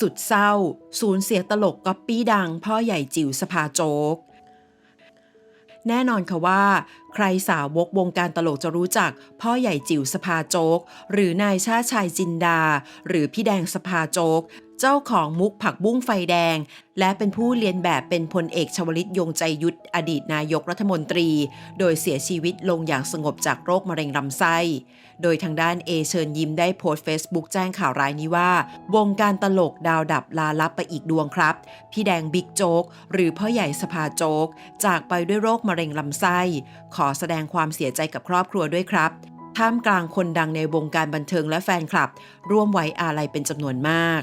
สุดเศร้า สูญเสียตลกก๊อปปี้ดัง พ่อใหญ่จิ๋วสภาโจ๊ก แน่นอนค่ะว่า ใครสาวกวงการตลกจะรู้จัก พ่อใหญ่จิ๋วสภาโจ๊ก หรือนายชาชายจินดา หรือพี่แดงสภาโจ๊ก เจ้าของมุกผักบุ้งไฟแดง และเป็นผู้เรียนแบบเป็นพลเอกชวลิตยงใจยุทธอดีตนายกรัฐมนตรี โดยเสียชีวิตลงอย่างสงบจากโรคมะเร็งลำไส้ โดยทางด้านเอเชิญยิ้มได้โพสต์ Facebook แจ้งข่าวร้ายนี้ว่า วงการตลกดาวดับลาลับไปอีกดวงครับ พี่แดงบิ๊กโจ๊กหรือพ่อใหญ่สภาโจ๊กจากไปด้วยโรคมะเร็งลำไส้ ขอแสดงความเสียใจกับครอบครัวด้วยครับท่ามกลางคนดังในวงการบันเทิงและแฟนคลับ ร่วมไว้อาลัยเป็นจำนวนมาก